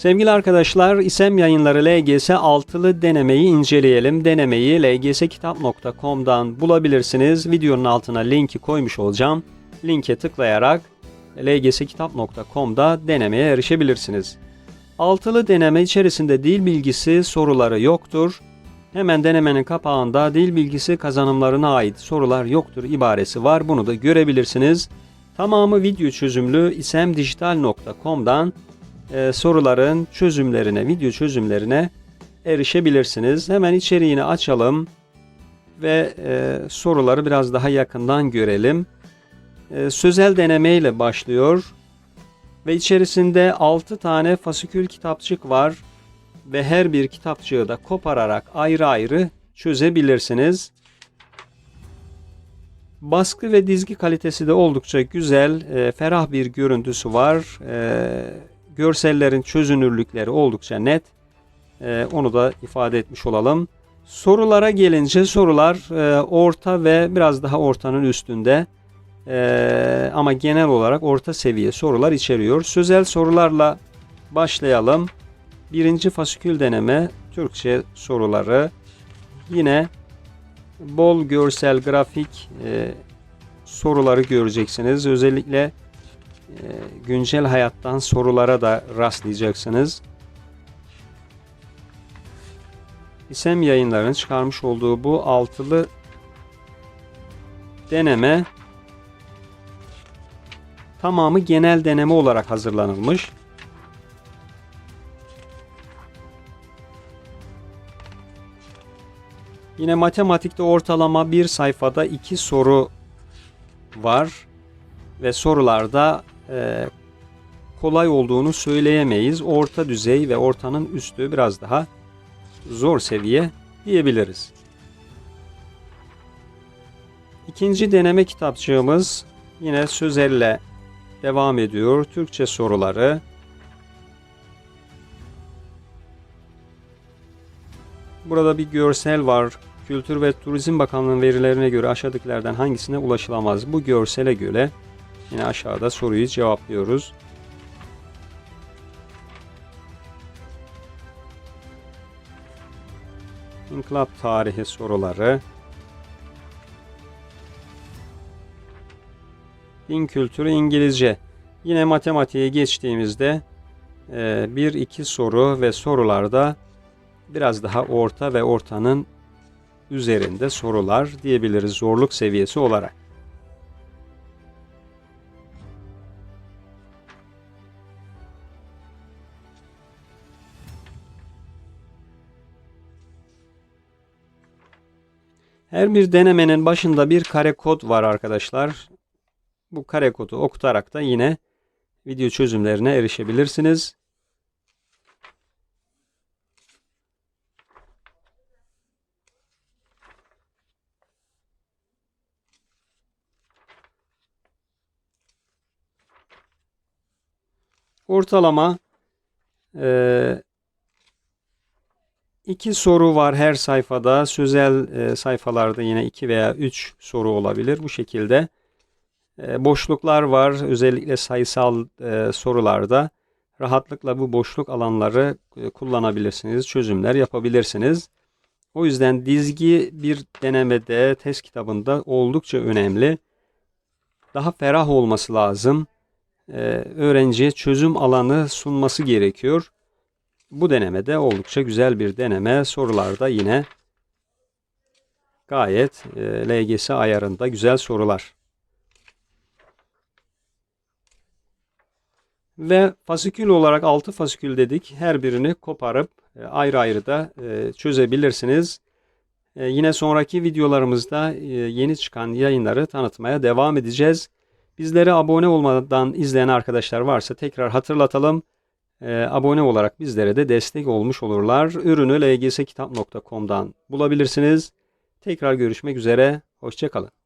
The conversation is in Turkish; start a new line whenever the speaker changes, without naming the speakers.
Sevgili arkadaşlar, İSEM yayınları LGS altılı denemeyi inceleyelim. Denemeyi lgskitap.com'dan bulabilirsiniz. Videonun altına linki koymuş olacağım. Linke tıklayarak lgskitap.com'da denemeye erişebilirsiniz. Altılı deneme içerisinde dil bilgisi soruları yoktur. Hemen denemenin kapağında dil bilgisi kazanımlarına ait sorular yoktur ibaresi var. Bunu da görebilirsiniz. Tamamı video çözümlü isemdijital.com'dan e, soruların çözümlerine, video çözümlerine erişebilirsiniz. Hemen içeriğini açalım ve e, soruları biraz daha yakından görelim. E, sözel deneme ile başlıyor ve içerisinde 6 tane fasikül kitapçık var ve her bir kitapçığı da kopararak ayrı ayrı çözebilirsiniz. Baskı ve dizgi kalitesi de oldukça güzel, e, ferah bir görüntüsü var. E, görsellerin çözünürlükleri oldukça net. E, onu da ifade etmiş olalım. Sorulara gelince sorular e, orta ve biraz daha ortanın üstünde. E, ama genel olarak orta seviye sorular içeriyor. Sözel sorularla başlayalım. Birinci fasikül deneme Türkçe soruları. Yine bol görsel grafik e, soruları göreceksiniz. Özellikle güncel hayattan sorulara da rastlayacaksınız. İSEM yayınlarının çıkarmış olduğu bu altılı deneme tamamı genel deneme olarak hazırlanılmış. Yine matematikte ortalama bir sayfada iki soru var ve sorularda e, kolay olduğunu söyleyemeyiz. Orta düzey ve ortanın üstü biraz daha zor seviye diyebiliriz. İkinci deneme kitapçığımız yine sözelle devam ediyor. Türkçe soruları. Burada bir görsel var. Kültür ve Turizm Bakanlığı'nın verilerine göre aşağıdakilerden hangisine ulaşılamaz? Bu görsele göre yine aşağıda soruyu cevaplıyoruz. İnkılap tarihi soruları. Din kültürü İngilizce. Yine matematiğe geçtiğimizde e, bir iki soru ve sorularda biraz daha orta ve ortanın üzerinde sorular diyebiliriz zorluk seviyesi olarak. Her bir denemenin başında bir kare kod var arkadaşlar. Bu kare kodu okutarak da yine video çözümlerine erişebilirsiniz. Ortalama e, iki soru var her sayfada. Sözel e, sayfalarda yine iki veya üç soru olabilir. Bu şekilde e, boşluklar var. Özellikle sayısal e, sorularda rahatlıkla bu boşluk alanları kullanabilirsiniz. Çözümler yapabilirsiniz. O yüzden dizgi bir denemede, test kitabında oldukça önemli. Daha ferah olması lazım öğrenciye çözüm alanı sunması gerekiyor. Bu denemede oldukça güzel bir deneme. Sorularda yine gayet e, LGS ayarında güzel sorular. Ve fasikül olarak 6 fasikül dedik. Her birini koparıp e, ayrı ayrı da e, çözebilirsiniz. E, yine sonraki videolarımızda e, yeni çıkan yayınları tanıtmaya devam edeceğiz. Bizlere abone olmadan izleyen arkadaşlar varsa tekrar hatırlatalım. Ee, abone olarak bizlere de destek olmuş olurlar. Ürünü lgskitap.com'dan bulabilirsiniz. Tekrar görüşmek üzere. Hoşçakalın.